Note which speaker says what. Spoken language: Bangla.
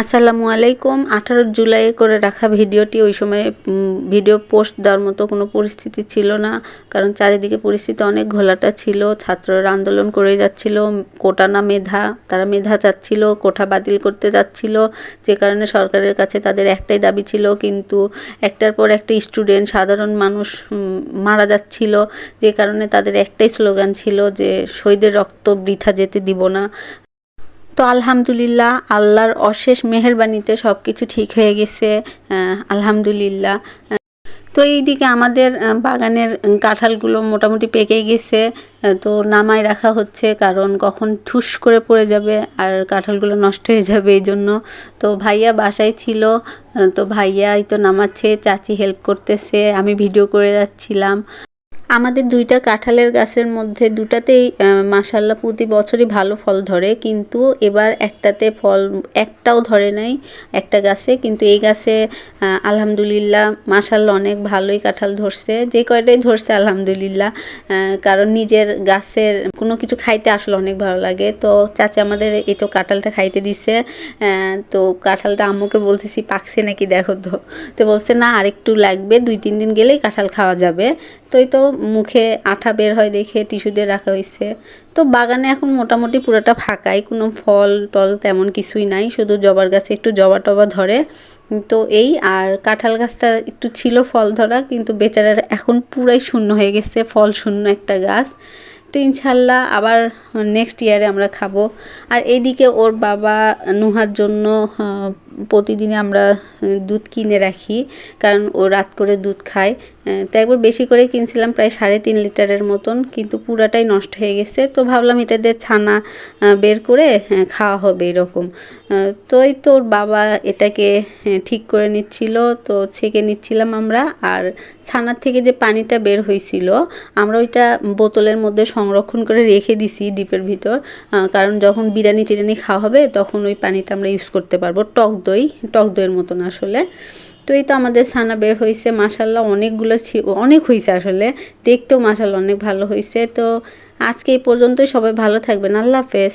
Speaker 1: আসসালামু আলাইকুম। আঠারো জুলাই করে রাখা ভিডিওটি ওই সময় ভিডিও পোস্ট দেওয়ার মতো কোনো পরিস্থিতি ছিল না। কারণ চারিদিকে পরিস্থিতি অনেক ঘোলাটা ছিল, ছাত্ররা আন্দোলন করে যাচ্ছিল, কোটা না মেধা, তারা মেধা চাচ্ছিল, কোঠা বাতিল করতে যাচ্ছিল। যে কারণে সরকারের কাছে তাদের একটাই দাবি ছিল, কিন্তু একটার পর একটা স্টুডেন্ট, সাধারণ মানুষ মারা যাচ্ছিল। যে কারণে তাদের একটাই স্লোগান ছিল যে, শহীদের রক্ত বৃথা যেতে দিব না। তো আলহামদুলিল্লাহ, আল্লাহর অশেষ মেহেরবানিতে সব কিছু ঠিক হয়ে গেছে আলহামদুলিল্লাহ। তো এইদিকে আমাদের বাগানের কাঁঠালগুলো মোটামুটি পেকে গেছে তো নামায় রাখা হচ্ছে কারণ কখন ঠুস করে পড়ে যাবে আর কাঁঠালগুলো নষ্ট হয়ে যাবে এই জন্য। তো ভাইয়া বাসায় ছিল তো ভাইয়াই তো নামাচ্ছে, চাচি হেল্প করতেছে, আমি ভিডিও করে যাচ্ছিলাম। আমাদের দুইটা কাঁঠালের গাছের মধ্যে দুটাতেই মাসাল্লাহ প্রতি বছরই ভালো ফল ধরে, কিন্তু এবার একটাতে ফল, একটাও ধরে নাই একটা গাছে। কিন্তু এই গাছে আলহামদুলিল্লাহ মাসাল্লাহ অনেক ভালোই কাঁঠাল ধরছে। যে কয়টাই ধরছে, আলহামদুলিল্লাহ কারণ নিজের গাছের কোনো কিছু খাইতে আসলে অনেক ভালো লাগে। তো চাচা আমাদের এই তো কাঁঠালটা খাইতে দিছে তো কাঁঠালটা আম্মুকে বলতেছি, পাকছে নাকি? দেখো তো। তো বলছে, না, আরেকটু লাগবে, দুই, তিন দিন গেলেই কাঁঠাল খাওয়া যাবে। তো এই তো মুখে আঠা বের হয় দেখে, টিস্যু দিয়ে রাখা হয়েছে। তো বাগানে এখন মোটামুটি পুরোটা ফাঁকাই, কোনো ফল টল তেমন কিছুই নাই, শুধু জবার গাছে একটু জবা টবা ধরে। তো এই আর কাঁঠাল গাছটা একটু ছিল ফল ধরা, কিন্তু বেচারার এখন পুরাই শূন্য হয়ে গেছে, ফল শূন্য একটা গাছ। তো ইনশাল্লাহ আবার নেক্সট ইয়ারে আমরা খাব। আর এইদিকে ওর বাবা নুহার জন্য প্রতিদিনে আমরা দুধ কিনে রাখি, কারণ ও রাত করে দুধ খায়। তো একবার বেশি করে কিনছিলাম, প্রায় সাড়ে তিন লিটারের মতন, কিন্তু পুরাটাই নষ্ট হয়ে গেছে। তো ভাবলাম এটা দিয়ে ছানা বের করে খাওয়া হবে এরকম। তো এই তোর বাবা এটাকে ঠিক করে নিচ্ছিল, তো ছেঁকে নিচ্ছিলাম আমরা, আর ছানার থেকে যে পানিটা বের হয়েছিল, আমরা ওইটা বোতলের মধ্যে সংরক্ষণ করে রেখে দিছি ডিপের ভিতর। কারণ যখন বিরিয়ানি টিরানি খাওয়া হবে, তখন ওই পানিটা আমরা ইউজ করতে পারব। টক দই, টক দইয়ের মতন আসলে। তো এই তো আমাদের ছানা বের হয়েছে। মাসাল্লাহ অনেকগুলো অনেক হয়েছে আসলে। দেখতেও মাসাল্লাহ অনেক ভালো হয়েছে। তো আজকে এই পর্যন্তই। সবাই ভালো থাকবেন। আল্লাহ হাফেজ।